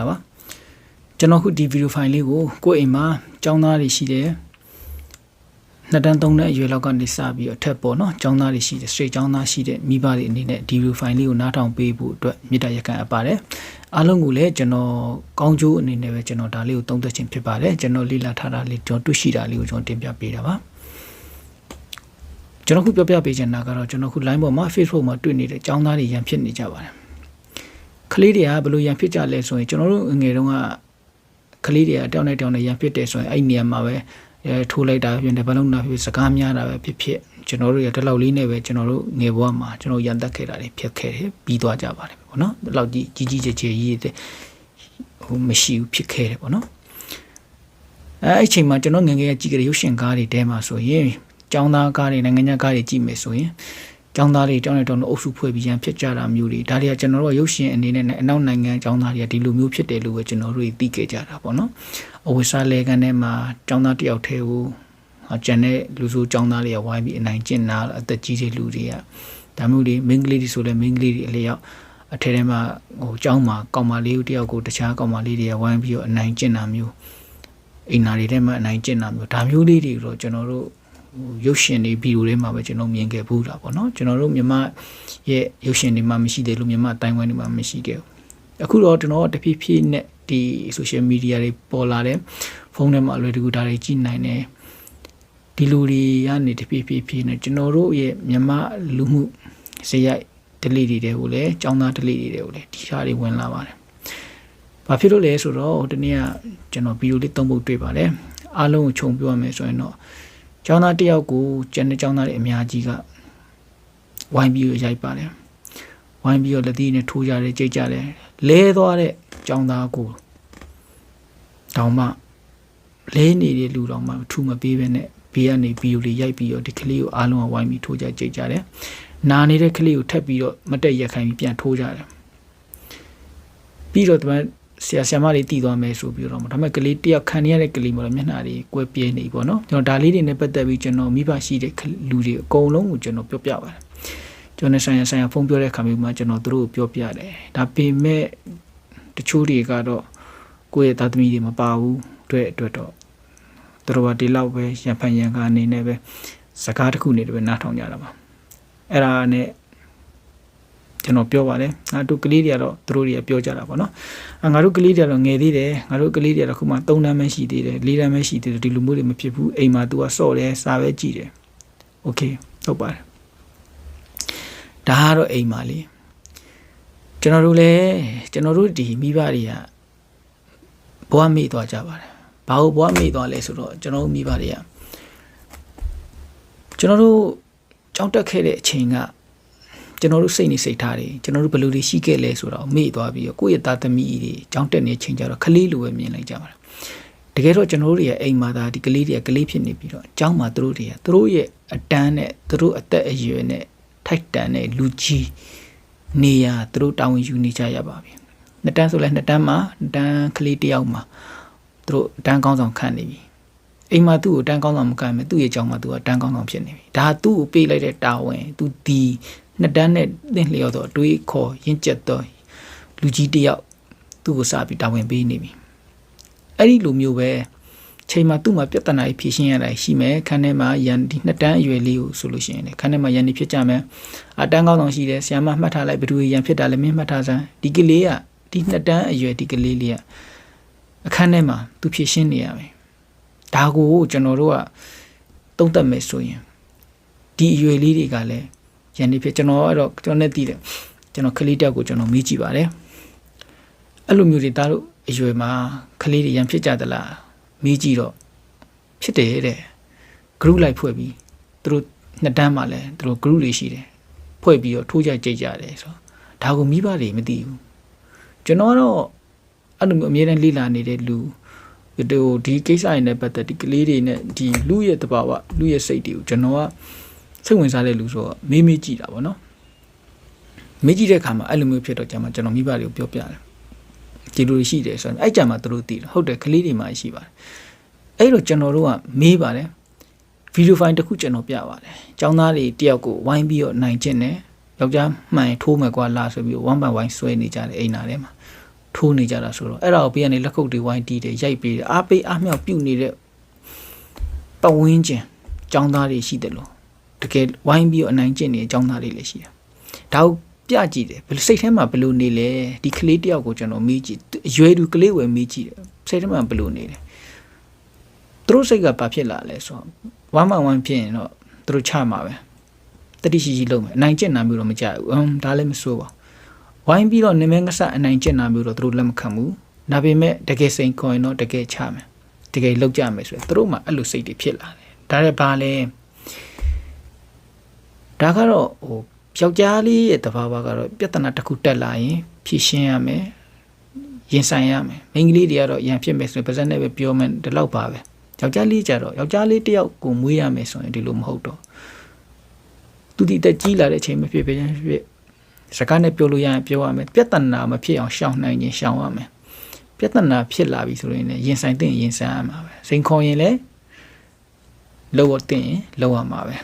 တာပါကျွန်တော်ခုဒီဗီဒီယိုဖိုင်လေးကိုကိုယ့်အိမ်မှာကျောင်းသားတွေရှိတယ်နှစ်တန်းသုံးတန်းအရွယ်လောက်ကနေစပြီးတော့အထက်ပေါ့နော်ကျောင်းသားတွေရှိတယ် straight ကျောင်းသားရှိတဲ့မိဘတွေအနေနဲ့ဒီဗီဒီယိုဖိုင်လေးကိုနားထောင်ပေးဖို့အတွက်မေတ္တာရက်ခံအပ်ပါတယ်အားလုံးကိုလည်းကျွန်တော်ကောင်းကျိုးအနေနဲ့ပဲကျွန်တော်ဒါလေးကိုသုံးသပ်ခြင်းဖြစ်ပါတယ်ကျွန်တော်လေ့လာထားတာလေးကျွန်တော်တွေ့ရှိတာလေးကိုကျွန်တော်တင်ပြပေးတာပါကျွန်တော်ခုပြောပြပေးချင်တာကတော့ကျွန်တော်ခု line ပေါ်မှာ Facebook မှာတွေ့နေတဲ့ကျောင်းသားတွေရန်ဖြစ်နေကြပါတယ် ကလေးတွေကဘယ်လိုရန်ဖြစ်ကြလဲဆိုရင်ကျွန်တော်တို့ငယ်တုန်းကကလေးတွေကတောင်းနေတောင်းနေရန်ဖြစ်တယ်ဆိုရင်အဲ့ဒီနေရာမှာပဲအဲထိုးလိုက်တာဖြစ်တယ်ဘယ်လုံးနာဖြစ်စကားများတာပဲဖြစ်ဖြစ်ကျွန်တော်တို့ရဒီလောက်လေးနဲ့ပဲကျွန်တော်တို့ငယ်ဘဝမှာကျွန်တော်ရန်တက်ခဲ့တာတွေဖြစ်ခဲ့တယ်ပြီးသွားကြပါတယ်ပေါ့နော်ဒီလောက်ကြီးကြီးကြီးကျယ်ကျယ်ကြီးတဲ့ဟိုမရှိဘူးဖြစ်ခဲ့တယ်ပေါ့နော်အဲအဲ့အချိန်မှာကျွန်တော်ငယ်ငယ်ကြည့်ကြတဲ့ရုပ်ရှင်ကားတွေတဲမှာဆိုရင်ကျောင်းသားကားတွေနိုင်ငံခြားကားတွေကြည့်မယ်ဆိုရင် ကျောင်းသားတွေကျောင်းတွေတောင်းလို့အုပ်စုဖွဲ့ပြီးရန်ဖြစ်ကြတာမျိုးတွေဒါတွေကကျွန်တော်တို့ရုပ်ရှင်အနေနဲ့အနောက်နိုင်ငံကျောင်းသားတွေကဒီလိုမျိုးဖြစ်တယ်လို့ပဲကျွန်တော်တို့သိခဲ့ကြတာပေါ့နော်အဝိစားလဲကန်ထဲမှာကျောင်းသားတယောက်တည်းကိုကျန်တဲ့လူစုကျောင်းသားတွေကဝိုင်းပြီးအနိုင်ကျင့်တာအသက်ကြီးတဲ့လူတွေကဒါမျိုးတွေမိန်းကလေးတွေဆိုလဲမိန်းကလေးတွေအလျောက်အထက်ထဲမှာဟိုကျောင်းမှာကောင်မလေးတယောက်ကိုတခြားကောင်မလေးတွေကဝိုင်းပြီးတော့အနိုင်ကျင့်တာမျိုးအိမ်နာတွေထဲမှာအနိုင်ကျင့်တာမျိုးဒါမျိုးလေးတွေတော့ကျွန်တော်တို့ ရုပ်ရှင်တွေဗီဒီယိုတွေမှာပဲကျွန်တော်မြင်ခဲ့ဘူးတာပေါ့နော်ကျွန်တော်တို့မြမရဲ့ရုပ်ရှင်တွေမှာမရှိသေးလို့မြမအတိုင်းဝိုင်းတွေမှာမရှိခဲ့ဘူးအခုတော့ကျွန်တော်တဖြည်းဖြည်းနဲ့ဒီ social media တွေပေါ်လာတယ်ဖုန်းထဲမှာအလွယ်တကူဒါတွေကြည့်နိုင်တယ်ဒီလူတွေကနေတဖြည်းဖြည်းဖြည်းနဲ့ကျွန်တော်တို့ရဲ့မြမလူမှုစရိုက်ဒလိတွေတွေကိုလည်းចောင်းသားဒလိတွေကိုလည်းဒီဟာတွေဝင်လာပါတယ်ဘာဖြစ်လို့လဲဆိုတော့ဟိုတနေ့ကကျွန်တော်ဗီဒီယိုလေးသုံးဖို့တွေ့ပါတယ်အားလုံးကိုခြုံပြောရမယ်ဆိုရင်တော့ ကျောင်းသားတယောက်ကိုကျန်တဲ့ကျောင်းသားတွေအများကြီးကဝိုင်းပြီးရိုက်ပါတယ်ဝိုင်းပြီးတော့လက်သီးနဲ့ထိုးကြတယ်ကြိတ်ကြတယ်လဲသွားတဲ့ကျောင်းသားကိုတောင်မှလဲနေတဲ့လူတော်မှထူမပေးဘဲနဲ့ဘေးကနေဗီဒီယိုလေးရိုက်ပြီးတော့ဒီကလေးကိုအားလုံးကဝိုင်းပြီးထိုးကြကြိတ်ကြတယ်နာနေတဲ့ကလေးကိုထပ်ပြီးတော့မတက်ရက်ခိုင်းပြီးပြန်ထိုးကြတယ်ပြီးတော့တမန် ဆရာဆရာမတွေတည်သွားမယ်ဆိုပြီးတော့ဒါပေမဲ့ကလေးတယောက်ခံရတဲ့ကလေးမလို့မျက်နှာတွေကွဲပြဲနေပေါ့နော်ကျွန်တော်ဒါလေးတွေနဲ့ပတ်သက်ပြီးကျွန်တော်မိဘရှိတဲ့လူတွေအကုန်လုံးကိုကျွန်တော်ပြောပြပါတယ်ကျွန်တော်ဆိုင်ရဆိုင်ရဖုန်းပြောတဲ့အခါမျိုးမှာကျွန်တော်တို့ကိုပြောပြတယ်ဒါပေမဲ့တချို့တွေကတော့ကိုယ့်ရဲ့သားသမီးတွေမပါဘူးအတွက်အတွက်တော့သူတို့ကဒီလောက်ပဲရံဖန်ရံကာအနေနဲ့ပဲစကားတစ်ခုနေတယ်ပဲနားထောင်ကြတာပါအဲ့ဒါနဲ့ ကျွန်တော်ပြောပါတယ်ငါတို့ကလေးတွေကတော့သူတို့တွေကပြောကြတာပေါ့နော်ငါတို့ကလေးတွေကတော့ငယ်သေးတယ်ငါတို့ကလေးတွေကတော့ခုမှ3တန်းပဲရှိသေးတယ်4တန်းပဲရှိသေးတယ်ဒီလိုမျိုးတွေမဖြစ်ဘူးအိမ်မှာ तू ကစော့တယ်စာပဲကြည့်တယ်โอเคဟုတ်ပါတယ်ဒါကတော့အိမ်မှာလေကျွန်တော်တို့လည်းကျွန်တော်တို့ဒီမိဘတွေကဘဝမေ့သွားကြပါတယ်ဘာလို့ဘဝမေ့သွားလဲဆိုတော့ကျွန်တော်တို့မိဘတွေကကျွန်တော်တို့ကြောက်တက်ခဲ့တဲ့အချိန်က ကျွန်တော်တို့စိတ်နေစိတ်ထားတွေကျွန်တော်တို့ဘယ်လိုတွေရှိခဲ့လဲဆိုတော့မေ့သွားပြီးတော့ကိုယ့်ရဲ့သားသမီးတွေကြောင်းတက်နေချိန်ကြတော့ခလေးလိုပဲမြင်လိုက်ကြပါလားတကယ်တော့ကျွန်တော်တို့ရဲ့အိမ်မှာဒါဒီကလေးတွေကကလေးဖြစ်နေပြီးတော့အเจ้าမှာသူတို့တွေကသူတို့ရဲ့အတန်းနဲ့သူတို့အသက်အရွယ်နဲ့ထိုက်တန်တဲ့လူကြီးနေရသူတို့တာဝန်ယူနေကြရပါပြီနှစ်တန်းဆိုလဲနှစ်တန်းမှာနှစ်တန်းကလေးတယောက်မှာသူတို့တန်းကောင်းဆောင်ခန့်နေပြီအိမ်မှာသူ့ကိုတန်းကောင်းဆောင်မကန်မဲ့သူ့ရဲ့ကြောင်မှာသူကတန်းကောင်းဆောင်ဖြစ်နေပြီဒါသူ့ကိုပေးလိုက်တဲ့တာဝန်သူဒီ နှစ်တန်းနဲ့သင်လျော်တော့တွေးခေါ်ရင့်ကျက်တော့လူကြီးတယောက်သူ့ကိုစပြီးတာဝန်ပေးနေပြီအဲ့ဒီလိုမျိုးပဲချိန်မှာသူ့မှာပြဿနာကြီးဖြေရှင်းရတာရှိမယ်ခန်းထဲမှာရန်ဒီနှစ်တန်းအရွယ်လေးကိုဆိုလို့ရှိရင်ခန်းထဲမှာရန်ဒီဖြစ်ကြမယ်အတန်းကောင်းဆောင်ရှိတယ်ဆရာမမှတ်ထားလိုက်ဘယ်သူရန်ဖြစ်တာလဲမင်းမှတ်ထားစမ်းဒီကလေးကဒီနှစ်တန်းအရွယ်ဒီကလေးလေးကအခန်းထဲမှာသူဖြေရှင်းနေရမယ်ဒါကိုကျွန်တော်တို့ကတုံ့တက်မယ်ဆိုရင်ဒီအရွယ်လေးတွေကလည်း ရန်နေဖြစ်ကျွန်တော်အဲ့တော့ကျွန်တော်နဲ့တည်တယ်ကျွန်တော်ကလေးတက်ကိုကျွန်တော်မေးကြည့်ပါတယ်အဲ့လိုမျိုးတွေဒါတို့အရွယ်မှာကလေးတွေရန်ဖြစ်ကြသလားမေးကြည့်တော့ဖြစ်တယ်တဲ့ group လိုက်ဖွဲ့ပြီးသူတို့နှစ်တန်းမှလည်းသူတို့ group တွေရှိတယ်ဖွဲ့ပြီးတော့ထိုးကြကြိတ်ကြတယ်ဆိုတော့ဒါကိုမိဘတွေမသိဘူးကျွန်တော်တော့အဲ့လိုမျိုးအမြဲတမ်းလေ့လာနေတဲ့လူဒီဒီကိစ္စတွေနဲ့ပတ်သက်ဒီကလေးတွေနဲ့ဒီလူရဲ့တဘာဝလူရဲ့စိတ်တွေကိုကျွန်တော်က စိတ်ဝင်စားတဲ့လူဆိုတော့မေးမေးကြည့်တာပေါ့နော်မေးကြည့်တဲ့အခါမှာအဲ့လိုမျိုးဖြစ်တော့ကျွန်တော်ကျွန်တော်မိဘတွေကိုပြောပြတယ်ဒီလိုရှိတယ်ဆိုတော့အဲ့ကြမှာသူတို့သိတယ်ဟုတ်တယ်ကလေးတွေမှရှိပါတယ်အဲ့တော့ကျွန်တော်တို့ကမေးပါတယ်ဗီဒီယိုဖိုင်တစ်ခုကျွန်တော်ပြပါတယ်ចောင်းသားတွေတယောက်ကိုဝိုင်းပြီးတော့နိုင်ကျင့်တယ်ယောက်ျားမှန်ထိုးမယ်ကွာလာဆိုပြီးဝမ်ပန်ဝိုင်းဆွဲနေကြတယ်အိမ်နာထဲမှာထိုးနေကြတာဆိုတော့အဲ့ဒါကိုဘေးကနေလက်ခုပ်တွေဝိုင်းတီးတယ်ရိုက်ပေးတယ်အားပေးအားမြောက်ပြုတ်နေတဲ့ပတ်ဝန်းကျင်ចောင်းသားတွေရှိတယ်လို့ တကယ်ဝိုင်းပြီးတော့အနိုင်ကျင့်နေတဲ့ចောင်းသားတွေလည်းရှိတယ်ဒါကိုပြကြည့်တယ်ဘယ်လိုစိတ်ထဲမှာဘယ်လိုနေလဲဒီကလေးတယောက်ကိုကျွန်တော်မေးကြည့်အရွယ်သူကလေးဝယ်မေးကြည့်တယ်စိတ်ထဲမှာဘယ်လိုနေလဲသူတို့စိတ်ကဘာဖြစ်လာလဲဆိုတော့ဝမ်းမဝမ်းဖြစ်ရင်တော့သူတို့ချမှာပဲတတိရှိရှိလုပ်မယ်အနိုင်ကျင့်နာမျိုးတော့မကြဘူးအမ်ဒါလည်းမဆိုးပါဘူးဝိုင်းပြီးတော့နမင်းကဆအနိုင်ကျင့်နာမျိုးတော့သူတို့လက်မခံဘူးဒါပေမဲ့တကယ်စိန်ခေါ်ရင်တော့တကယ်ချမယ်တကယ်လောက်ကြမယ်ဆိုရင်သူတို့မှအဲ့လိုစိတ်တွေဖြစ်လာတယ်ဒါလည်းဘာလဲ ဒါကတော့ဟိုယောက်ျားလေးရဲ့တဘာဝကတော့ပြဿနာတစ်ခုတက်လာရင်ဖြေရှင်းရမယ်ရင်ဆိုင်ရမယ်မိန်းကလေးတွေကတော့ရန်ဖြစ်မယ်ဆိုရင်ပါဇက်နဲ့ပဲပြောမယ်ဒီလောက်ပါပဲယောက်ျားလေးကြတော့ယောက်ျားလေးတယောက်ကိုမွေးရမယ်ဆိုရင်ဒီလိုမဟုတ်တော့သူဒီတက်ကြီးလာတဲ့အချိန်မဖြစ်ဖြစ်ဖြစ်စကားနဲ့ပြောလို့ရရင်ပြောရမယ်ပြဿနာမဖြစ်အောင်ရှောင်နိုင်ရင်ရှောင်ရမယ်ပြဿနာဖြစ်လာပြီဆိုရင်လည်းရင်ဆိုင်တဲ့ရင်ဆိုင်ရမှာပဲစိန်ခေါ်ရင်လည်းလောက်တဲ့ရင်လောက်ရမှာပဲ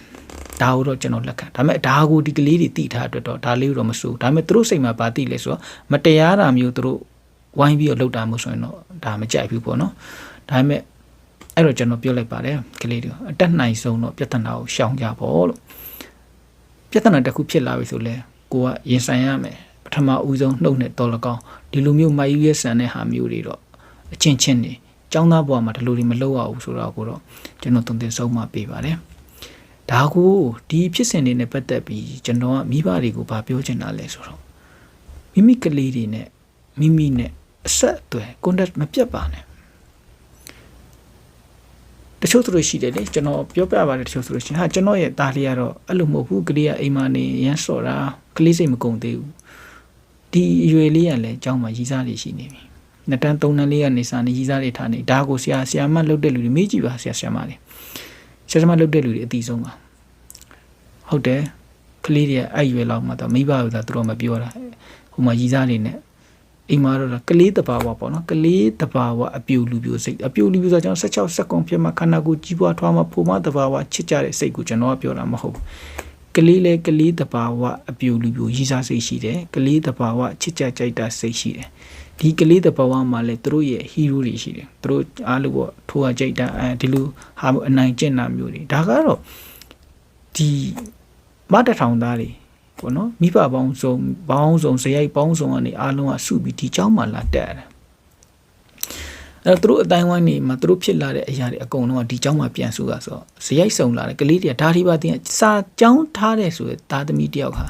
ဒါကိုတော့ကျွန်တော်လက်ခံဒါပေမဲ့ဒါကိုဒီကလေးတွေတိထားအတွက်တော့ဒါလေးတော့မစိုးဒါပေမဲ့သူတို့စိတ်မှာပါတိလဲဆိုတော့မတရားတာမျိုးသူတို့ဝိုင်းပြီးတော့လှုပ်တာမျိုးဆိုရင်တော့ဒါမကြိုက်ဘူးပေါ့နော်ဒါပေမဲ့အဲ့တော့ကျွန်တော်ပြောလိုက်ပါတယ်ကလေးတွေအတက်နိုင်ဆုံးတော့ပြဿနာကိုရှောင်ကြပေါ့လို့ပြဿနာတစ်ခုဖြစ်လာပြီဆိုလဲကိုကရင်ဆိုင်ရမယ်ပထမဦးဆုံးနှုတ်နဲ့တော်လကောင်းဒီလိုမျိုးမယူရဲဆန်တဲ့ဟာမျိုးတွေတော့အချင်းချင်းနေចောင်းသားဘဝမှာဒီလိုတွေမလုပ်ရဘူးဆိုတော့ကိုတော့ကျွန်တော်တုံတင်ဆုံးမပေးပါတယ် ဒါကိုဒီဖြစ်စဉ်တွေနဲ့ပတ်သက်ပြီးကျွန်တော်ကမိဘတွေကိုဗာပြောချင်တာလဲဆိုတော့မိမိကလေးတွေနဲ့မိမိနဲ့အဆက်အသွယ် contact မပြတ်ပါနဲ့တချို့သူတို့ရှိတယ်လေကျွန်တော်ပြောပြပါတယ်တချို့သူတို့ရှင်ဟာကျွန်တော်ရဲ့သားလေးကတော့အဲ့လိုမဟုတ်ဘူးကလေးကအိမ်မနေရမ်းစော်တာကလေးစိတ်မကုန်သေးဘူးဒီအရွယ်လေးကလည်းအเจ้าမှာရည်စားလေးရှိနေပြီနှစ်တန်းသုံးတန်းလေးကနေစာနေရည်စားလေးထားနေဒါကိုဆရာဆရာမလုပ်တဲ့လူတွေမေးကြည့်ပါဆရာဆရာမလေးဆ ရာဆရာမလုပ်တဲ့လူတွေအတိဆုံးပါဟုတ်တယ်ကလေးတွေအဲ့ရွယ်လောက်မှတော့မိဘကသူတို့မပြောတာဟိုမှာရည်စားလေးနဲ့အိမ်မှာတော့ကလေးတဘာဝပေါ့နော်ကလေးတဘာဝအပြူလူပြူစိတ်အပြူလူပြူဆိုကျွန်တော်16စက္ကွန်ဖြစ်မှခန္ဓာကိုယ်ကြီးပွားထွားမှဖိုမတဘာဝချစ်ကြတဲ့စိတ်ကိုကျွန်တော်ကပြောတာမဟုတ်ဘူးကလေးလေကလေးတဘာဝအပြူလူပြူရည်စားစိတ်ရှိတယ်ကလေးတဘာဝချစ်ကြကြိုက်တာစိတ်ရှိတယ် ဒီကလေးတဘာဝမှာလည်းသူတို့ရဲ့ဟီးရိုးတွေရှိတယ်သူတို့အားလို့ပေါ့ထိုးရကြိုက်တာအဲဒီလိုဟာအနိုင်ကျင့်တာမျိုးတွေဒါကတော့ဒီမတထောင်သားတွေပေါ့နော်မိဘပေါင်းစုံပေါင်းစုံဇယိုက်ပေါင်းစုံကနေအားလုံးကစုပြီးဒီเจ้าမှလာတက်ရတယ်အဲ့တော့သူတို့အတိုင်းဝိုင်းနေမှာသူတို့ဖြစ်လာတဲ့အရာတွေအကုန်လုံးကဒီเจ้าမှပြန်စုတာဆိုတော့ဇယိုက်စုံလာတဲ့ကလေးတွေကဒါဒီပါတင်စာကြောင်းထားတဲ့ဆိုရသားသမီးတယောက်ဟာ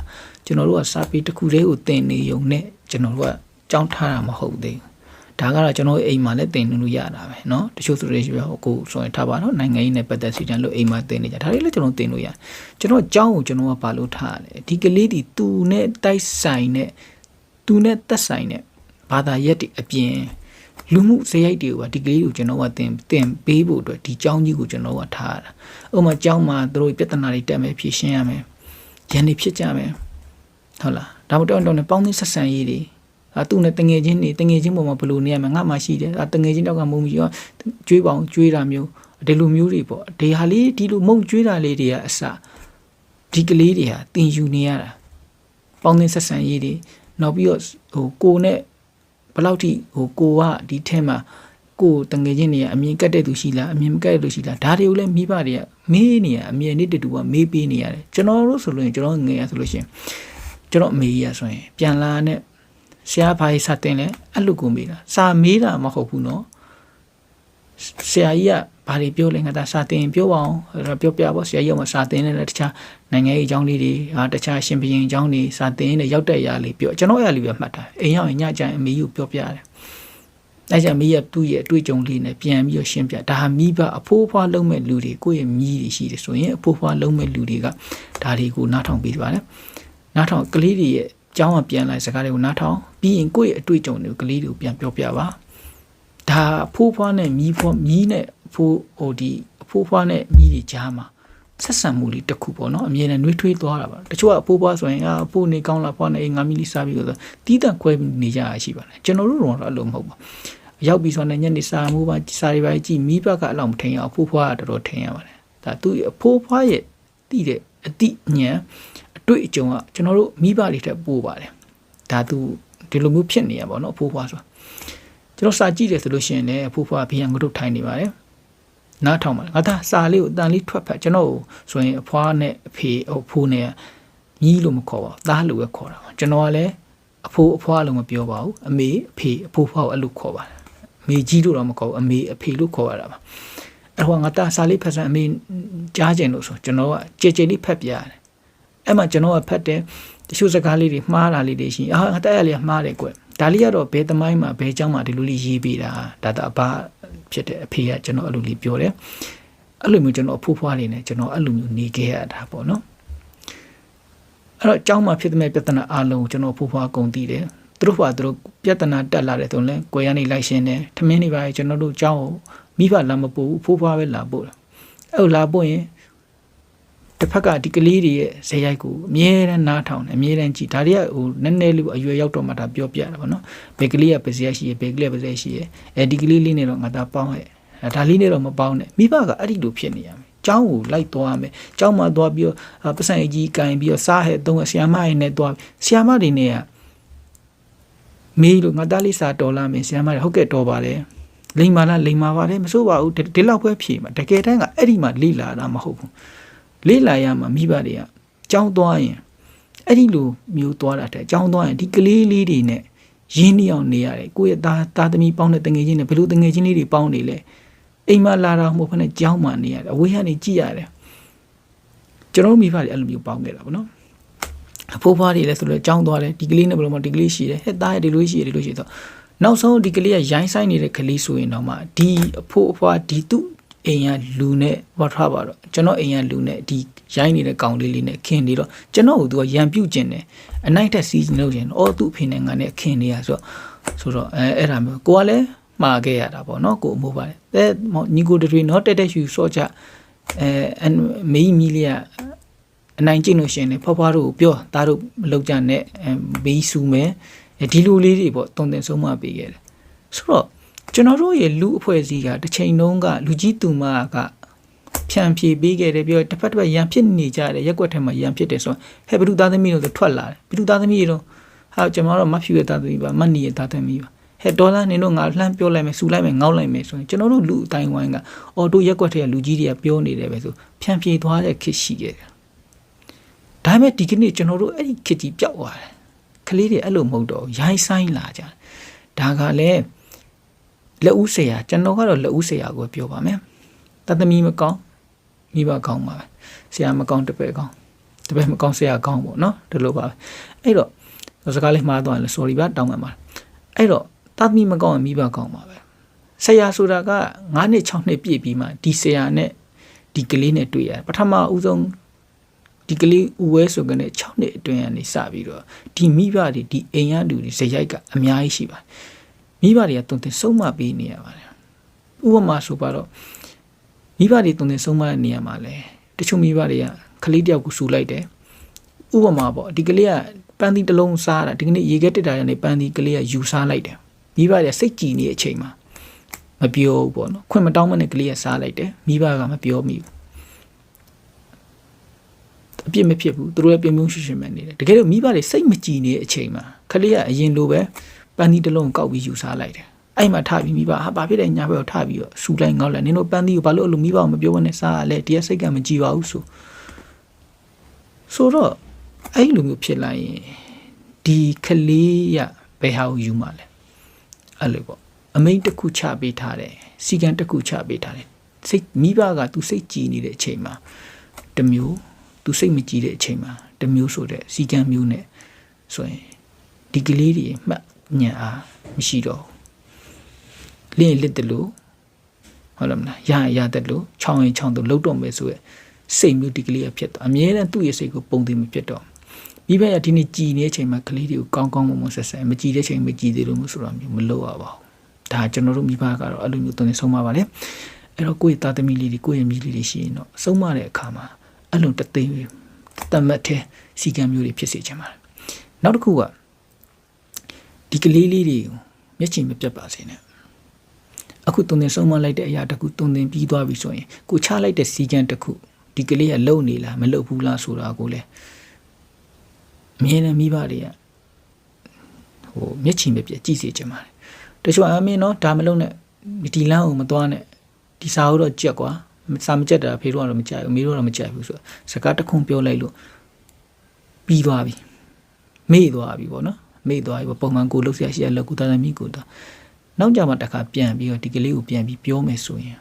ကျွန်တော်တို့ကစာပေတစ်ခုတည်းကိုသင်နေုံနဲ့ကျွန်တော်တို့က ကြောင်းထားတာမဟုတ်သေးဘူးဒါကတော့ကျွန်တော်အိမ်မှာလည်းတင်လို့ရတာပဲเนาะတချို့ဆိုတွေရှိရကိုဆိုရင်ထားပါတော့နိုင်ငံရေးနဲ့ပတ်သက်စီတန်းလို့အိမ်မှာတင်နေကြဒါတွေလည်းကျွန်တော်တင်လို့ရကျွန်တော်အကြောင်းကိုကျွန်တော်ကဘာလို့ထားလဲဒီကလေးဒီသူနဲ့တိုက်ဆိုင်တဲ့သူနဲ့သက်ဆိုင်တဲ့ဘာသာရက်တွေအပြင်လူမှုစရိုက်တွေကဒီကလေးကိုကျွန်တော်ကတင်တင်ပေးဖို့အတွက်ဒီကြောင်းကြီးကိုကျွန်တော်ကထားတာဥပမာကြောင်းမှာသူတို့ပြဿနာတွေတက်မယ်ဖြေရှင်းရမယ်ရန်တွေဖြစ်ကြမယ်ဟုတ်လားဒါမှမဟုတ်တော့ပေါင်းသင်းဆက်ဆံရေးတွေ အာသူ့နဲ့တငယ်ချင်းနေတငယ်ချင်းပေါ်မှာဘယ်လိုနေရမလဲငါမှရှိတယ်အာတငယ်ချင်းတောက်ကမုံပြီးတော့ကျွေးပေါအောင်ကျွေးတာမျိုးဒီလိုမျိုးတွေပေါ့ဒီဟာလေးဒီလိုမုံကျွေးတာလေးတွေကအစဒီကလေးတွေဟာတင်ယူနေရတာပေါင်းသင်းဆက်ဆံရေးတွေနောက်ပြီးတော့ဟိုကိုနဲ့ဘယ်လောက်ထိဟိုကိုကဒီထဲမှာကိုတငယ်ချင်းတွေကအမြင်ကတ်တဲ့သူရှိလားအမြင်မကတ်တဲ့သူရှိလားဒါတွေကိုလည်းမိဘတွေကမေးနေရအမြင်နဲ့တူကမေးပေးနေရတယ်ကျွန်တော်တို့ဆိုလို့ရင်ကျွန်တော်ငယ်ရဆိုလို့ရှိရင်ကျွန်တော်အမေကြီးရဆိုရင်ပြန်လာတဲ့ ဆရာဘာကြီးစတင်လဲအဲ့လိုကိုမေးတာစာမေးတာမဟုတ်ဘူးနော်ဆရာကြီးကဘာတွေပြောလဲငါဒါစာတင်ပြောပါအောင်ပြောပြပါဆရာကြီးကစာတင်နေတဲ့တခြားနိုင်ငံရေးအကြောင်းလေးတွေဟာတခြားရှင်ဘရင်အကြောင်းတွေစာတင်နေရောက်တဲ့ຢာလေးပြောကျွန်တော်အဲ့လေးပဲမှတ်တာအိမ်ရောက်ရင်ညကျရင်အမေကြီးကိုပြောပြရတယ်အဲ့ကျမိရသူ့ရဲ့အတွေ့အကြုံလေးနဲ့ပြန်ပြီးတော့ရှင်းပြဒါဟာမိဘအဖိုးဖွားလုံးမဲ့လူတွေကိုယ့်ရဲ့မြည်တွေရှိတယ်ဆိုရင်အဖိုးဖွားလုံးမဲ့လူတွေကဒါတွေကိုနားထောင်ပေးပါတယ်နားထောင်ကလေးတွေရဲ့ ကျောင်းကပြန်လာစကားတွေကိုနားထောင်ပြီးရင်ကိုယ့်ရဲ့အတွေ့အကြုံတွေကိုကလေးတွေကိုပြန်ပြောပြပါဒါအဖိုးဖွားနဲ့မြီးဖွားမြီးနဲ့အဖိုးဟိုဒီအဖိုးဖွားနဲ့မြီးတွေကြားမှာဆက်ဆံမှုလေးတစ်ခုပေါ့နော်အမြဲတမ်းနှွေးထွေးသွားတာပါတချို့ကအဖိုးဖွားဆိုရင်အာအဖိုးနေကောင်းလားဖွားနေငါမီလီစားပြီးတော့တီးတန့်ခွဲနေကြရရှိပါတယ်ကျွန်တော်တို့တော့အဲ့လိုမဟုတ်ပါရောက်ပြီးဆိုတော့ညနေစာမှုပါစာတွေပါကြည့်မိဘကအလောက်မထင်ရအောင်အဖိုးဖွားကတော်တော်ထင်ရပါတယ်ဒါသူ့အဖိုးဖွားရဲ့တိတဲ့အတိညာအ တွေ့အကြုံကကျွန်တော်တို့မိဘတွေထက်ပိုပါတယ်ဒါသူဒီလိုမျိုးဖြစ်နေရပါတော့အဖိုးဖွားဆိုတာကျွန်တော်စာကြည့်တယ်ဆိုလို့ရှိရင်လည်းအဖိုးဖွားဘေးကငုတ်ထိုင်နေပါတယ်နားထောင်ပါငါသားစာလေးကိုအတန်လေးထွက်ဖတ်ကျွန်တော်ဆိုရင်အဖွားနဲ့အဖေအဖိုးနဲ့ညီးလို့မခေါ်ပါဘူးသားလို့ပဲခေါ်တာပါကျွန်တော်ကလည်းအဖိုးအဖွားလို့မပြောပါဘူးအမေအဖေအဖိုးဖွားကိုအဲ့လိုခေါ်ပါတယ်အမေကြီးလို့တော့မခေါ်ဘူးအမေအဖေလို့ခေါ်ရတာပါအဲ့တော့ငါသားစာလေးဖတ်စမ်းအမေကြားကျင်လို့ဆိုကျွန်တော်ကကြည်ကြည်လေးဖတ်ပြရတယ် အဲ့မှာကျွန်တော်ကဖတ်တယ်တချို့စကားလေးတွေမှားတာလေးတွေရှိရင်အာငါတက်ရလေးမှားတယ်ကွဒါလေးကတော့ဘယ်သမိုင်းမှာဘယ်เจ้าမှာဒီလိုလေးရေးပေးတာဒါတော့အဘဖြစ်တဲ့အဖေကကျွန်တော်အဲ့လိုလေးပြောတယ်အဲ့လိုမျိုးကျွန်တော်အဖိုးဖွားလေးနဲ့ကျွန်တော်အဲ့လိုမျိုးနေခဲ့ရတာပေါ့နော်အဲ့တော့เจ้าမှာဖြစ်တဲ့ပြဿနာအလုံးကိုကျွန်တော်အဖိုးဖွားကုန်တည်တယ်သူတို့ဘာသူတို့ပြဿနာတက်လာတယ်ဆိုရင်ကိုယ်ရနေလိုက်ရှင်းတယ်ထမင်းနေပါကျွန်တော်တို့เจ้าကိုမိဘလာမပို့ဘူးဖိုးဖွားပဲလာပို့တယ်အဲ့လိုလာပို့ရင် တစ်ဖက်ကဒီကလေးတွေရဲ့ဇေယိုက်ကိုအမြဲတမ်းနားထောင်တယ်အမြဲတမ်းကြည့်ဒါတွေကဟိုနည်းနည်းလေးအရွယ်ရောက်တော့မှဒါပြောပြတာပေါ့နော်ဘယ်ကလေးကပစရရှိရဘယ်ကလေးကပစရရှိရအဲဒီကလေးလေးနဲ့တော့ငါသားပေါင်းရဲ့ဒါလေးနဲ့တော့မပေါင်းနဲ့မိဘကအဲ့ဒီလိုဖြစ်နေရမယ်ကျောင်းကိုလိုက်သွားရမယ်ကျောင်းမှာသွားပြီးတော့ပစံအကြီးကင်ပြီးတော့စားဟဲ့သုံးဆရာမရဲ့နဲ့သွားဆရာမတွေနဲ့ကမေးလို့ငါသားလေးစာတော်လာမယ်ဆရာမတွေဟုတ်ကဲ့တော်ပါတယ်လိမ္မာလားလိမ္မာပါတယ်မစိုးပါဘူးဒီလောက်ပဲဖြေမှာတကယ်တမ်းကအဲ့ဒီမှာလိလာတာမဟုတ်ဘူး လေးလာရမှာမိဘတွေကကြောင်းသွားရင်အဲ့ဒီလိုမျိုးသွားတာတဲ့ကြောင်းသွားရင်ဒီကလေးလေးတွေနဲ့ရင်းနှီးအောင်နေရတယ်ကိုယ့်ရဲ့သားသားသမီးပေါင်းတဲ့တငယ်ချင်းတွေဘယ်လိုတငယ်ချင်းလေးတွေပေါင်းနေလဲအိမ်မှာလာတာမဟုတ်ဘဲနဲ့ကြောင်းမှနေရတယ်အဝေးကနေကြည့်ရတယ်ကျွန်တော်မိဘတွေအဲ့လိုမျိုးပေါင်းခဲ့တာဗောနော်အဖိုးဖွားတွေလည်းဆိုတော့ကြောင်းသွားတယ်ဒီကလေးနဲ့ဘယ်လိုမှဒီကလေးရှိတယ်ဟဲ့သားရဒီလိုရှိတယ်ဒီလိုရှိတော့နောက်ဆုံးဒီကလေးကရိုင်းဆိုင်နေတဲ့ကလေးဆိုရင်တော့မှဒီအဖိုးအဖွားဒီသူ့ အိမ်ကလူနဲ့ဟောထားပါတော့ကျွန်တော်အိမ်ကလူနဲ့ဒီရိုင်းနေတဲ့ကောင်လေးလေးနဲ့ခင်နေတော့ကျွန်တော်ကသူကရံပြုတ်ကျင်တယ်အနိုင်တက်စီးလို့ကျင်အော်သူ့အဖေနဲ့ငါနဲ့ခင်နေရဆိုတော့ဆိုတော့အဲအဲ့ဒါမျိုးကိုကလည်းမှားခဲ့ရတာပေါ့နော်ကိုအမိုးပါတယ်အဲညီကိုတွေနော်တက်တက်ယူစော့ချအဲမေးမီလီယာအနိုင်ကျင့်လို့ရှင်လေဖွားဖွားတို့ပြောသားတို့မလောက်ကြနဲ့မေးဆူမယ်ဒီလူလေးတွေပေါ့တုံတင်ဆုံးမပေးခဲ့တယ်ဆိုတော့ ကျွန်တော်တို့ရဲ့လူအဖွဲ့အစည်းကတစ်ချိန်လုံးကလူကြီးသူမကဖြန့်ဖြေပေးခဲ့တယ်ပြောတစ်ဖက်တစ်ဖက်ရန်ဖြစ်နေကြတယ်ရက်ွက်ထဲမှာရန်ဖြစ်တယ်ဆိုတော့ဟဲ့ဘလူသားသမီးတို့ထွက်လာတယ်ဘလူသားသမီးတို့ဟာကျွန်တော်တို့မဖြူရဲ့သားသမီးပါမတ်နီရဲ့သားသမီးပါဟဲ့ဒေါ်လာနေတော့ငါလှမ်းပြောလိုက်မယ်စူလိုက်မယ်ငေါက်လိုက်မယ်ဆိုရင်ကျွန်တော်တို့လူအတိုင်းဝိုင်းကအော်တို့ရက်ွက်ထဲကလူကြီးတွေကပြောနေတယ်ပဲဆိုဖြန့်ဖြေသွားတဲ့ခစ်ရှိခဲ့တယ်ဒါပေမဲ့ဒီကနေ့ကျွန်တော်တို့အဲ့ဒီခစ်ကြီးပျောက်သွားတယ်ကလေးတွေအဲ့လိုမဟုတ်တော့ရိုင်းဆိုင်လာကြတယ်ဒါကလည်း လက်ဦးဆရာကျွန်တော်ကတော့လက်ဦးဆရာကိုပြောပါမယ်တသမီမကောင်းမိဘကောင်းပါပဲဆရာမကောင်းတပည့်ကောင်းတပည့်မကောင်းဆရာကောင်းပေါ့နော်ဒီလိုပါပဲအဲ့တော့စကားလေးမှားသွားရင် sorry ပါတောင်းပန်ပါအဲ့တော့တသမီမကောင်းရင်မိဘကောင်းပါပဲဆရာဆိုတာက9နှစ်6နှစ်ပြည့်ပြီးမှဒီဆရာနဲ့ဒီကလေးနဲ့တွေ့ရပထမဦးဆုံးဒီကလေးဦးဝဲဆိုကနေ6နှစ်အတွင်းကနေစပြီးတော့ဒီမိဘတွေဒီအိမ်ရလူတွေဇယိုက်ကအများကြီးရှိပါတယ် မိဘတွေကတုံတင်ဆုံးမပေးနေရပါတယ်ဥပမာဆိုပါတော့မိဘတွေတုံတင်ဆုံးမတဲ့နေရာမှာလဲတချို့မိဘတွေကကလေးတယောက်ကိုဆူလိုက်တယ်ဥပမာပေါ့ဒီကလေးကပန်းသီးတစ်လုံးစားတာဒီကနေ့ရေခဲတက်တာရနေပန်းသီးကလေးကယူစားလိုက်တယ်မိဘတွေကစိတ်ကြည်နေတဲ့အချိန်မှာမပြောဘူးပေါ့နော်ခွင့်မတောင်းမနဲ့ကလေးကစားလိုက်တယ်မိဘကမပြောမိဘူးအပြစ်မဖြစ်ဘူးသူတို့ရဲ့ပြင်းပြင်းရှင်းရှင်းပဲနေတယ်တကယ်လို့မိဘတွေစိတ်မကြည်နေတဲ့အချိန်မှာကလေးကအရင်လိုပဲ ပန်းသီးတစ်လုံးကောက်ပြီးယူစားလိုက်တယ်အဲ့မှာထပြီးမိဘဟာဘာဖြစ်လဲညာဘက်ကိုထပြီးတော့စူလိုက်ငေါက်လိုက်နင်တို့ပန်းသီးကိုဘာလို့အဲ့လိုမိဘကိုမပြောဘဲနဲ့စားရလဲတရားစိတ်ကမကြည်ပါဘူးဆိုဆိုတော့အဲ့လိုမျိုးဖြစ်လာရင်ဒီကလေးရဘယ်ဟာကိုယူမှလဲအဲ့လိုပေါ့အမိန်တစ်ခုချပေးထားတယ်စီကံတစ်ခုချပေးထားတယ်စိတ်မိဘကသူစိတ်ကြည်နေတဲ့အချိန်မှာတမျိုးသူစိတ်မကြည်တဲ့အချိန်မှာတမျိုးဆိုတဲ့စီကံမျိုးနဲ့ဆိုရင်ဒီကလေးတွေမှတ် ညံအားမရှိတော့လင်းလစ်တယ်လို့ဟုတ်လားမလားရရတဲ့လို့ချောင်းရင်ချောင်းတို့လှုပ်တော့မယ်ဆိုရယ်စိတ်မျိုးဒီကလေးကဖြစ်တော့အမြဲတမ်းသူ့ရဲ့စိတ်ကိုပုံသိမဖြစ်တော့မိဘရဒီနေ့ကြည်နေတဲ့အချိန်မှာကလေးတွေကိုကောင်းကောင်းမွန်မွန်ဆက်ဆက်မကြည်တဲ့အချိန်မကြည်သေးလို့မဆိုတော့မျိုးမလုပ်ရပါဘူးဒါကျွန်တော်တို့မိဘကတော့အဲ့လိုမျိုးတုံးနေဆုံးပါပါလေအဲ့တော့ကိုယ့်ရဲ့သားသမီးလေးတွေကိုယ့်ရဲ့မိလေးတွေရှိရင်တော့ဆုံးမတဲ့အခါမှာအဲ့လိုတသိမ်းတမတ်တဲ့စီကံမျိုးတွေဖြစ်စေချင်ပါတယ်နောက်တစ်ခုက ဒီကလေးလေးတွေကိုမျက်ချင်မပြတ်ပါစေနဲ့အခုတုံတင်ဆုံးမလိုက်တဲ့အရာတစ်ခုတုံတင်ပြီးသွားပြီဆိုရင်ကိုချလိုက်တဲ့စီကံတစ်ခုဒီကလေးကလုံနေလားမလုံဘူးလားဆိုတာကိုလည်းအမြဲတမ်းမိဘတွေကဟိုမျက်ချင်မပြတ်ကြည့်စေချင်ပါတယ်တတချို့အမင်းနော်ဒါမလုံးနဲ့ဒီလမ်းကိုမသွားနဲ့ဒီစာကိုတော့ကြက်ကွာစာမကြက်တာဖေတို့ကတော့မကြိုက်ဘူးမေတို့ကတော့မကြိုက်ဘူးဆိုတော့စကားတစ်ခုပြောလိုက်လို့ပြီးသွားပြီမေ့သွားပြီပေါ့နော် မေ့သွားပြီပေါ့ပုံမှန်ကိုလှုပ်ရှားရှိရလက်ကူတာသမီးကိုတာနောက်ကြမှာတစ်ခါပြန်ပြီးတော့ဒီကလေးကိုပြန်ပြီးပြောမယ်ဆိုရင်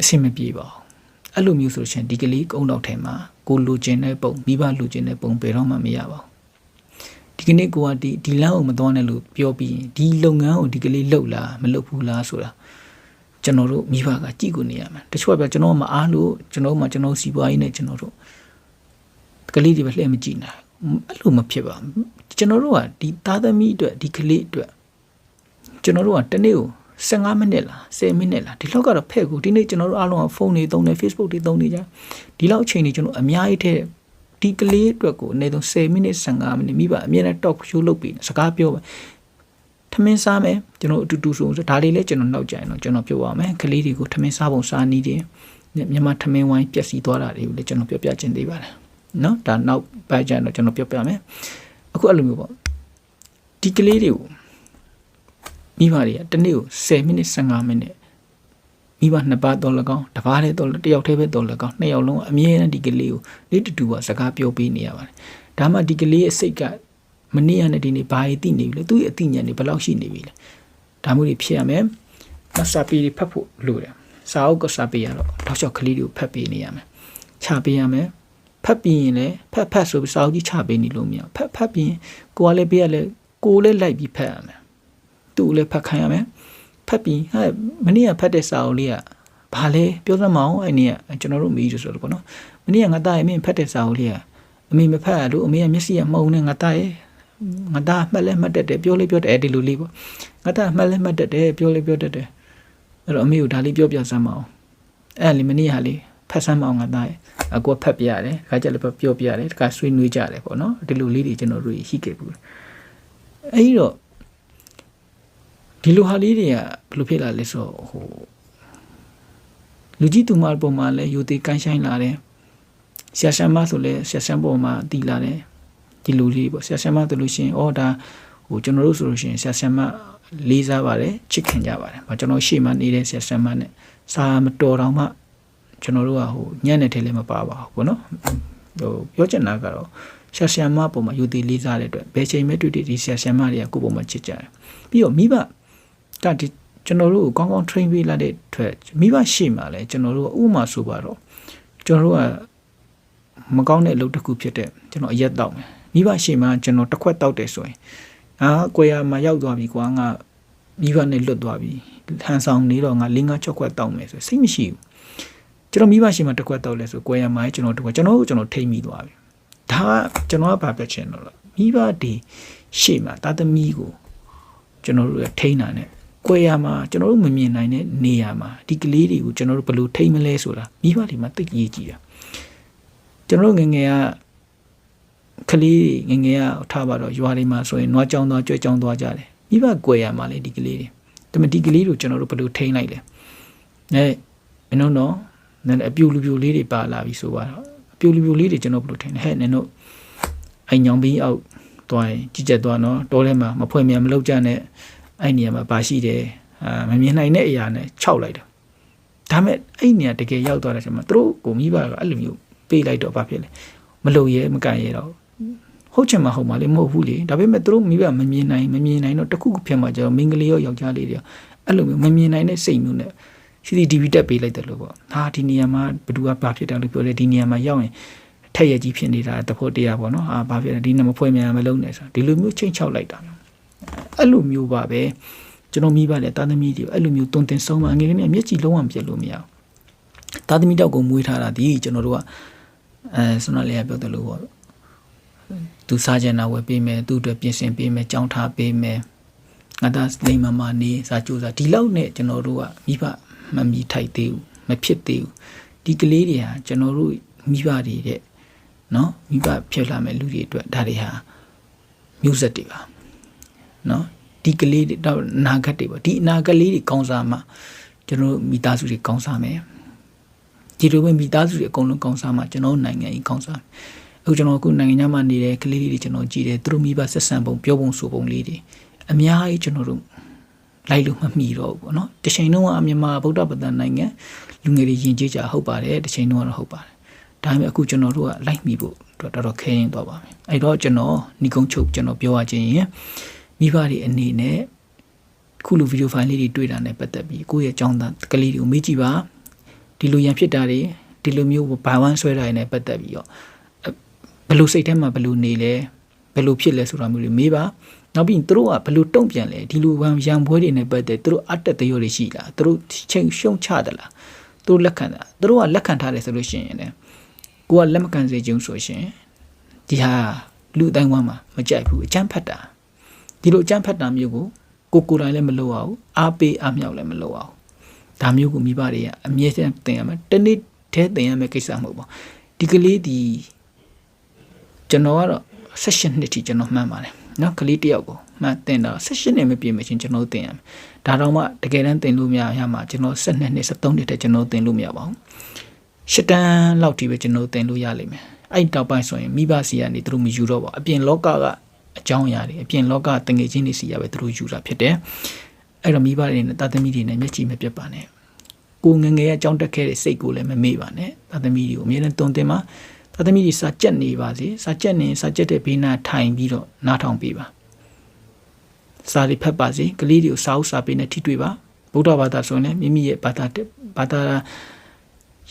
အဆင်မပြေပါဘူးအဲ့လိုမျိုးဆိုလို့ရှိရင်ဒီကလေးကုန်းတော့ထဲမှာကိုလူကျင်တဲ့ပုံမိဘလူကျင်တဲ့ပုံဘယ်တော့မှမရပါဘူးဒီကနေ့ကိုကဒီဒီလမ်းကိုမသွားနဲ့လို့ပြောပြီးရင်ဒီလုပ်ငန်းကိုဒီကလေးလှုပ်လားမလှုပ်ဘူးလားဆိုတာကျွန်တော်တို့မိဘကကြည့်ကိုနေရမှာတချို့ကပြောကျွန်တော်မအားလို့ကျွန်တော်မှကျွန်တော်စီပွားရေးနဲ့ကျွန်တော်တို့ကလေးတွေပဲလှည့်မကြည့်နိုင် အဲ့လိုမဖြစ်ပါဘူးကျွန်တော်တို့ကဒီသားသမီးအတွက်ဒီကလေးအတွက်ကျွန်တော်တို့ကတနေ့ကို15မိနစ်လား10မိနစ်လားဒီလောက်ကတော့ဖဲ့ကိုဒီနေ့ကျွန်တော်တို့အားလုံးကဖုန်းတွေသုံးတယ် Facebook တွေသုံးနေကြဒီလောက်အချိန်တွေကျွန်တော်အများကြီးထဲဒီကလေးအတွက်ကိုအနည်းဆုံး10မိနစ်15မိနစ်မိဘအမြဲတမ်း talk show လုပ်ပြီးစကားပြောပါထမင်းစားမယ်ကျွန်တော်အတူတူဆိုဒါလေးလည်းကျွန်တော်နောက်ကြရင်တော့ကျွန်တော်ပြောပါမယ်ကလေးတွေကိုထမင်းစားပုံစားနည်းတယ်မြန်မာထမင်းဝိုင်းပျက်စီးသွားတာတွေကိုလည်းကျွန်တော်ပြောပြခြင်းသေးပါတယ် နော်ဒါနောက်ပိုင်းကျရင်တော့ကျွန်တော်ပြောပြမယ်အခုအဲ့လိုမျိုးပေါ့ဒီကလေးတွေကိုမိဘတွေကတစ်နေ့ကို10မိနစ်15မိနစ်မိဘနှစ်ပါးတော့၎င်းတစ်ပါးတည်းတော့တယောက်တည်းပဲတော့၎င်းနှစ်ယောက်လုံးအမြဲတမ်းဒီကလေးကိုလေးတူတူပါစကားပြောပေးနေရပါတယ်ဒါမှဒီကလေးရဲ့စိတ်ကမနေ့ကနဲ့ဒီနေ့ဘာကြီးသိနေပြီလဲသူ့ရဲ့အသိဉာဏ်တွေဘယ်လောက်ရှိနေပြီလဲဒါမျိုးတွေဖြစ်ရမယ်မစာပေတွေဖတ်ဖို့လိုတယ်စာအုပ်ကစာပေရတော့တောက်လျှောက်ကလေးတွေကိုဖတ်ပေးနေရမယ်ချပေးရမယ် ဖတ်ပြီးရင်လည်းဖတ်ဖတ်ဆိုပြီးစာအုပ်ကြီးချပေးနေလို့မရဖတ်ဖတ်ပြီးရင်ကိုကလည်းပေးရလဲကိုလည်းလိုက်ပြီးဖတ်ရမယ်သူ့လည်းဖတ်ခိုင်းရမယ်ဖတ်ပြီးဟာမနေ့ကဖတ်တဲ့စာအုပ်လေးကဘာလဲပြောစမ်းမအောင်အဲ့နေ့ကကျွန်တော်တို့မေးလို့ဆိုတော့ပေါ့နော်မနေ့ကငါသားရဲ့မင်းဖတ်တဲ့စာအုပ်လေးကအမေမဖတ်ရလို့အမေကမျက်စိကမှုံနေငါသားရဲ့ငါသားမှတ်လဲမှတ်တတ်တယ်ပြောလေးပြောတယ်အဲ့ဒီလိုလေးပေါ့ငါသားမှတ်လဲမှတ်တတ်တယ်ပြောလေးပြောတတ်တယ်အဲ့တော့အမေကိုဒါလေးပြောပြစမ်းမအောင်အဲ့လေမနေ့ကလေး ဖတ်စမ်းမအောင်ငါသားရဲ့အကူဖတ်ပြရတယ်ခါကြလည်းပြောပြရတယ်တခါဆွေးနွေးကြတယ်ပေါ့နော်ဒီလိုလေးတွေကျွန်တော်တို့ရှိခဲ့ဘူးအဲ့ဒီတော့ဒီလိုဟာလေးတွေကဘယ်လိုဖြစ်လာလဲဆိုတော့ဟိုလူကြီးသူမပုံမှာလည်းယူသေးကိုင်းဆိုင်လာတယ်ဆရာဆမ်မဆိုလဲဆရာဆမ်ပုံမှာတည်လာတယ်ဒီလူလေးပေါ့ဆရာဆမ်မဆိုလို့ရှိရင်အော်ဒါဟိုကျွန်တော်တို့ဆိုလို့ရှိရင်ဆရာဆမ်မလေးစားပါတယ်ချစ်ခင်ကြပါတယ်။ဘာကျွန်တော်ရှေ့မှာနေတဲ့ဆရာဆမ်မနဲ့စာမတော်တော့မှ ကျွန်တော်တို့ကဟိုညံ့တဲ့ထဲလည်းမပါပါဘူးပေါ့နော်ဟိုပြောချင်တာကတော့ဆရာဆမ်မပုံမှာယူသေးလေးစားတဲ့အတွက်ဘယ်ချိန်မှတွေ့တွေ့ဒီဆရာဆမ်မတွေကကိုယ့်ပုံမှာချစ်ကြတယ်။ပြီးတော့မိဘဒါဒီကျွန်တော်တို့ကိုကောင်းကောင်း train ပေးလိုက်တဲ့အတွက်မိဘရှေ့မှာလဲကျွန်တော်တို့ဥမာဆိုပါတော့ကျွန်တော်တို့ကမကောင်းတဲ့အလုပ်တစ်ခုဖြစ်တဲ့ကျွန်တော်အရက်တောက်မယ်မိဘရှေ့မှာကျွန်တော်တစ်ခွက်တောက်တယ်ဆိုရင်အာကိုရမှာရောက်သွားပြီကွာငါမိဘနဲ့လွတ်သွားပြီဟန်ဆောင်နေတော့ငါ၄၅၆ခွက်တောက်မယ်ဆိုစိတ်မရှိဘူး ကျွန်တော်မိဘရှေ့မှာတစ်ခွက်တောက်လဲဆိုကိုရမှာကျွန်တော်တစ်ခွက်ကျွန်တော်ကျွန်တော်ထိမ့်မိသွားပြီဒါကကျွန်တော်ကဘာပြောချင်တော့လဲမိဘဒီရှေ့မှာတာသမီကိုကျွန်တော်တို့ထိန်းတာ ਨੇ ကွဲရမှာကျွန်တော်တို့မမြင်နိုင်တဲ့နေရာမှာဒီကလေးတွေကိုကျွန်တော်တို့ဘယ်လိုထိမ့်မလဲဆိုတာမိဘတွေမှာသိရေးကြည့်တာကျွန်တော်တို့ငငယ်ကကလေးငငယ်ကထားပါတော့ရွာတွေမှာဆိုရင်နွားကြောင်သွားကြွကြောင်သွားကြတယ်မိဘကွဲရမှာလေဒီကလေးတွေဒါပေမဲ့ဒီကလေးတို့ကျွန်တော်တို့ဘယ်လိုထိမ့်လိုက်လဲအဲမင်းတို့တော့ နည်းအပြူလူပြူလေးတွေပါလာပြီဆိုပါတော့အပြူလူပြူလေးတွေကျွန်တော်ဘယ်လိုထိမ့်လဲဟဲ့နင်တို့အိမ်ညောင်ပြီးအောက်သွားရင်ကြည်ကြက်သွားနော်တောထဲမှာမဖွင့်မြန်မလောက်ကြနဲ့အဲ့နေရာမှာပါရှိတယ်အာမမြင်နိုင်တဲ့အရာနဲ့ခြောက်လိုက်တယ်ဒါမဲ့အဲ့နေရာတကယ်ရောက်သွားတဲ့အချိန်မှာသူတို့ကိုမိဘကအဲ့လိုမျိုးပေးလိုက်တော့ဘာဖြစ်လဲမလုံရဲမကန်ရဲတော့ဟုတ်ချင်မှဟုတ်မှလေမဟုတ်ဘူးလေဒါပေမဲ့သူတို့မိဘမမြင်နိုင်မမြင်နိုင်တော့တခုခုဖြစ်မှကျတော့မင်္ဂလိရောယောက်ျားလေးတွေအဲ့လိုမျိုးမမြင်နိုင်တဲ့စိတ်မျိုးနဲ့ CCTV တက်ပေးလိုက်တယ်လို့ပေါ့ဟာဒီနေရာမှာဘယ်သူကဘာဖြစ်တယ်လို့ပြောလဲဒီနေရာမှာရောက်ရင်ထက်ရကြီးဖြစ်နေတာတဖို့တရားပေါ့နော်ဟာဘာဖြစ်လဲဒီနမဖွဲမြန်မလုံးနဲ့ဆိုဒီလိုမျိုးချိန်ချောက်လိုက်တာအဲ့လိုမျိုးပါပဲကျွန်တော်မိဘလည်းတာသမီတွေအဲ့လိုမျိုးတုံတင်ဆုံးမငယ်ကနေမျက်ကြည်လုံးဝပြက်လို့မရဘူးတာသမီတောက်ကိုမွေးထားတာဒီကျွန်တော်တို့ကအဲဆွမ်းလေးကပြောတယ်လို့ပေါ့သူစားကြတာဝယ်ပေးမယ်သူ့အတွက်ပြင်ဆင်ပေးမယ်ကြောင်းထားပေးမယ်ငါသားလိမ်မမနေစားကြိုးစားဒီလောက်နဲ့ကျွန်တော်တို့ကမိဘ မမီထိုက်သေးဘူးမဖြစ်သေးဘူးဒီကလေးတွေဟာကျွန်တော်တို့မိဘတွေတဲ့နော်မိဘဖြစ်လာမဲ့လူတွေအတွက်ဒါတွေဟာမျိုးဆက်တွေပါနော်ဒီကလေးတွေတော့အနာဂတ်တွေပေါ့ဒီအနာဂတ်လေးတွေကောင်းစားမှကျွန်တော်မိသားစုတွေကောင်းစားမယ်ဒီလိုပဲမိသားစုတွေအကုန်လုံးကောင်းစားမှကျွန်တော်နိုင်ငံကြီးကောင်းစားအခုကျွန်တော်အခုနိုင်ငံခြားမှာနေတဲ့ကလေးတွေကျွန်တော်ကြည့်တယ်သူတို့မိဘဆက်ဆံပုံပြောပုံဆိုပုံလေးတွေအများကြီးကျွန်တော်တို့ လိုက်လို့မမီတော့ဘူးပေါ့နော်တစ်ချိန်လုံးကအမြန်မာဗုဒ္ဓဘာသာနိုင်ငံလူငယ်တွေယဉ်ကျေးကြဟုတ်ပါတယ်တစ်ချိန်လုံးကတော့ဟုတ်ပါတယ်ဒါပေမဲ့အခုကျွန်တော်တို့ကလိုက်မိဖို့တော်တော်ခဲရင်သွားပါမယ်အဲ့တော့ကျွန်တော်ညီကုန်းချုပ်ကျွန်တော်ပြောရခြင်းရင်မိဘတွေအနေနဲ့ခုလိုဗီဒီယိုဖိုင်လေးတွေတွေ့တာနဲ့ပတ်သက်ပြီးကိုယ့်ရဲ့အကြောင်းသားကလေးတွေကိုမေးကြည့်ပါဒီလိုရန်ဖြစ်တာတွေဒီလိုမျိုးဘာဝမ်းဆွဲတာတွေနဲ့ပတ်သက်ပြီးတော့ဘယ်လိုစိတ်ထဲမှာဘယ်လိုနေလဲဘယ်လိုဖြစ်လဲဆိုတာမျိုးတွေမေးပါ နောက်ပြီးသူတို့ကဘယ်လိုတုံ့ပြန်လဲဒီလိုဝမ်းရံပွဲတွေနဲ့ပတ်သက်သူတို့အတက်တရောတွေရှိလားသူတို့ချိန်ရှုံချတယ်လားသူတို့လက်ခံတာသူတို့ကလက်ခံထားတယ်ဆိုလို့ရှိရင်လည်းကိုကလက်မခံစေချင်ဆိုရှင်ဒီဟာလူအတိုင်းဝမ်းမှာမကြိုက်ဘူးအကျန်းဖတ်တာဒီလိုအကျန်းဖတ်တာမျိုးကိုကိုကိုယ်တိုင်လည်းမလုပ်အောင်အားပေးအားမြောက်လည်းမလုပ်အောင်ဒါမျိုးကိုမိဘတွေကအမြဲတမ်းသင်ရမယ်တနေ့တည်းသင်ရမယ်ကိစ္စမဟုတ်ပါဒီကလေးဒီကျွန်တော်ကတော့16နှစ်ထိကျွန်တော်မှန်းပါတယ် နော်ကလေးတယောက်ကိုမှန်တင်တာ16နှစ်မပြည့်မချင်းကျွန်တော်တင်ရမယ်ဒါတော့မှတကယ်တမ်းတင်လို့မရရမှာကျွန်တော်12နှစ်13နှစ်တည်းကျွန်တော်တင်လို့မရပါဘူးရှစ်တန်းလောက်ထိပဲကျွန်တော်တင်လို့ရလိမ့်မယ်အဲ့တောက်ပိုင်းဆိုရင်မိဘစီကနေသူတို့မယူတော့ပါအပြင်လောကကအကြောင်းအရာတွေအပြင်လောကတငယ်ချင်းတွေစီရပဲသူတို့ယူတာဖြစ်တယ်အဲ့တော့မိဘတွေနဲ့တာသမီတွေနဲ့မျက်ကြည့်မပြတ်ပါနဲ့ကိုငငယ်ရဲ့အကြောင်းတက်ခဲ့တဲ့စိတ်ကိုလည်းမမေ့ပါနဲ့တာသမီတွေကိုအမြဲတမ်းတုံတင်ပါ တာသမီတွေစာကြက်နေပါစေစာကြက်နေစာကြက်တဲ့ဘေးနားထိုင်ပြီးတော့နားထောင်ပေးပါစာတွေဖတ်ပါစေကလေးတွေကိုစာအုပ်စာပေနဲ့ထိတွေ့ပါဗုဒ္ဓဘာသာဆိုရင်လည်းမိမိရဲ့ဘာသာဘာသာ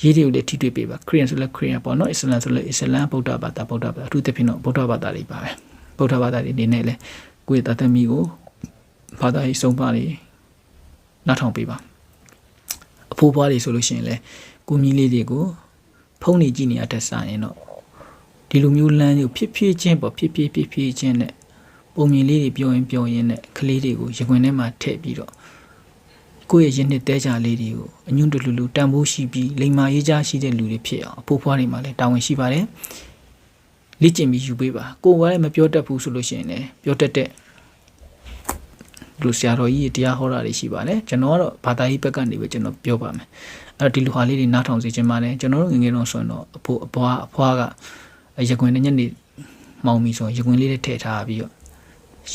ရေးတွေကိုလည်းထိတွေ့ပေးပါခရီးယန်ဆိုလည်းခရီးယန်ပေါ့နော်အစ္စလမ်ဆိုလည်းအစ္စလမ်ဗုဒ္ဓဘာသာဗုဒ္ဓဘာသာအထူးသဖြင့်တော့ဗုဒ္ဓဘာသာတွေပါပဲဗုဒ္ဓဘာသာတွေအနေနဲ့လည်းကိုယ့်ရဲ့တာသမီကိုဘာသာရေးဆုံးပါတွေနားထောင်ပေးပါအဖိုးဖွားတွေဆိုလို့ရှိရင်လည်းကိုမီးလေးတွေကို ဖုန်းနေကြည့်နေရတဲ့ဆိုင်ရင်တော့ဒီလိုမျိုးလမ်းကိုဖြစ်ဖြစ်ချင်းပေါ့ဖြစ်ဖြစ်ဖြစ်ဖြစ်ချင်းနဲ့ပုံမြင်လေးတွေပြောရင်ပြောရင်နဲ့ကလေးတွေကိုရင်ခွင်ထဲမှာထည့်ပြီးတော့ကိုယ့်ရဲ့ရင်းနှစ်တဲကြလေးတွေကိုအညွန့်တလူလူတန်ဖိုးရှိပြီးလိမ္မာရေးကြရှိတဲ့လူတွေဖြစ်အောင်အဖိုးဖွားတွေမှာလည်းတာဝန်ရှိပါတယ်လေ့ကျင့်ပြီးယူပေးပါကိုယ်ကလည်းမပြောတတ်ဘူးဆိုလို့ရှိရင်လည်းပြောတတ်တဲ့လူဆရာတော်ကြီးတရားဟောတာတွေရှိပါတယ်ကျွန်တော်ကတော့ဘာသာရေးဘက်ကနေပဲကျွန်တော်ပြောပါမယ် အဲ့တော့ဒီလူဟာလေးတွေနားထောင်စေချင်ပါတယ်ကျွန်တော်တို့ငငယ်တော့ဆိုရင်တော့အဖိုးအဖွားအဖွားကရကွင်နဲ့ညနေမောင်ပြီဆိုရင်ရကွင်လေးတွေထည့်ထားပြီးတော့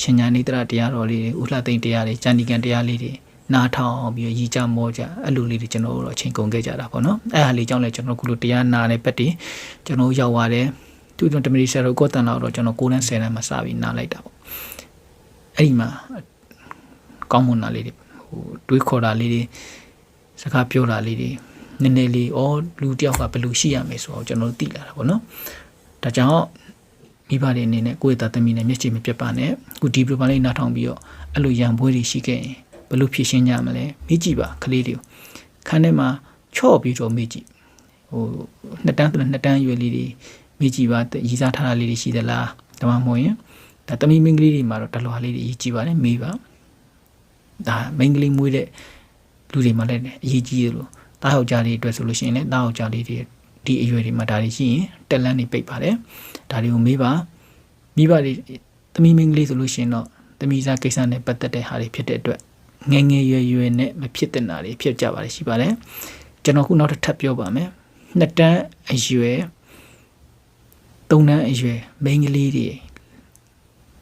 ရှင်ညာနေတရတရားတော်လေးတွေဥလှသိမ့်တရားတွေဇန်ဒီကန်တရားလေးတွေနားထောင်ပြီးရီကြမောကြအဲ့လိုလေးတွေကျွန်တော်တို့အချိန်ကုန်ခဲ့ကြတာပေါ့နော်အဲ့ဟာလေးကြောင့်လည်းကျွန်တော်ခုလိုတရားနာတဲ့ပတ်တွေကျွန်တော်ရောက်ပါတယ်သူတို့တမရီဆရာတို့ကိုတန်လာတော့ကျွန်တော်9တန်း10တန်းမှာစပြီးနားလိုက်တာပေါ့အဲ့ဒီမှာကောင်းမွန်တာလေးတွေဟိုတွေးခေါ်တာလေးတွေ စကားပြောတာလေးတွေနည်းနည်းလေးဩလူတယောက်ကဘယ်လိုရှိရမယ်ဆိုတော့ကျွန်တော်တို့သိလာတာပေါ့နော်ဒါကြောင့်မိဘတွေအနေနဲ့ကိုယ့်ရဲ့သားသမီးနဲ့မျက်ခြေမပြတ်ပါနဲ့အခုဒီပရိုဂရမ်လေးနားထောင်ပြီးတော့အဲ့လိုရံပွဲတွေရှိခဲ့ရင်ဘယ်လိုဖြည့်ရှင်းကြမလဲမေးကြည့်ပါကလေးတွေကိုခန်းထဲမှာချော့ပြီးတော့မေးကြည့်ဟိုနှစ်တန်းနှစ်တန်းရွယ်လေးတွေမေးကြည့်ပါရည်စားထားတာလေးတွေရှိသလားဒါမှမဟုတ်ရင်ဒါတမီမင်းကလေးတွေမှာတော့တလွာလေးတွေရေးကြည့်ပါနဲ့မေးပါဒါမိန်းကလေးမွေးတဲ့ လူတွေမှာလည်းအရေးကြီးတယ်လို့တားယောက်ျားလေးအတွက်ဆိုလို့ရှိရင်လည်းတားယောက်ျားလေးတွေဒီအရွယ်တွေမှာဒါတွေရှိရင်တက်လန်းနေပိတ်ပါတယ်ဒါတွေကိုမေးပါမိဘတွေသမီးမင်းကလေးဆိုလို့ရှိရင်တော့သမီးစားကိစ္စနဲ့ပတ်သက်တဲ့ဟာတွေဖြစ်တဲ့အတွက်ငယ်ငယ်ရွယ်ရွယ်နဲ့မဖြစ်တဲ့နာတွေဖြစ်ကြပါတယ်ရှိပါတယ်ကျွန်တော်ခုနောက်တစ်ထပ်ပြောပါမယ်နှစ်တန်းအရွယ်သုံးတန်းအရွယ်မိန်းကလေးတွေ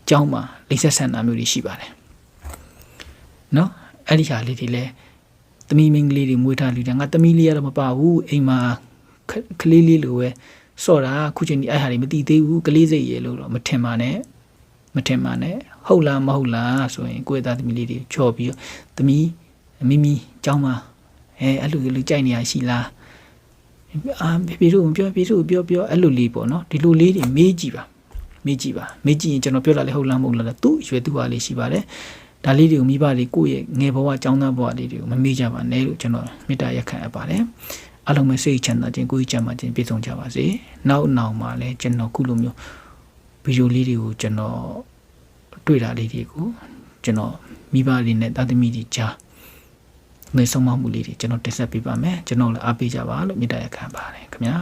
ကျောင်းမှာလိမ့်ဆက်ဆန်တာမျိုးတွေရှိပါတယ်နော်အဲ့ဒီဟာလေးတွေလည်း သမီးမင်းကလေးတွေမွေးထားလူတွေငါသမီးလေးကတော့မပါဘူးအိမ်မှာကလေးလေးလိုပဲစော့တာခုချိန်ဒီအဲ့ဟာတွေမတည်သေးဘူးကလေးစိတ်ရေလို့တော့မထင်ပါနဲ့မထင်ပါနဲ့ဟုတ်လားမဟုတ်လားဆိုရင်ကိုယ့်သားသမီးလေးတွေချော်ပြီးတော့သမီးမိမိကျောင်းမှာအဲအဲ့လိုလိုကြိုက်နေရရှိလားအာပြေတို့ပြောပြေတို့ပြောပြောအဲ့လိုလေးပေါ့နော်ဒီလိုလေးတွေမေးကြည့်ပါမေးကြည့်ပါမေးကြည့်ရင်ကျွန်တော်ပြောလာလေဟုတ်လားမဟုတ်လားသူ့ရွယ်သူဟာလေးရှိပါတယ် ဒါလေးတွေကိုမိဘတွေကိုယ့်ရဲ့ငယ်ဘဝចောင်းသားဘဝလေးတွေကိုမမေ့ကြပါနဲ့လို့ကျွန်တော်မေတ္တာရက်ခံအပ်ပါတယ်အလုံးမဲ့စိတ်ချမ်းသာခြင်းကိုယ်ကြီးချမ်းသာခြင်းပြည့်စုံကြပါစေနောက်နောက်မှာလည်းကျွန်တော်ခုလိုမျိုးဗီဒီယိုလေးတွေကိုကျွန်တော်တွေ့တာလေးတွေကိုကျွန်တော်မိဘလေးနဲ့တာသမီတွေကြားမေဆုံးမမှုလေးတွေကျွန်တော်တင်ဆက်ပေးပါမယ်ကျွန်တော်လည်းအားပေးကြပါလို့မေတ္တာရက်ခံပါတယ်ခင်ဗျာ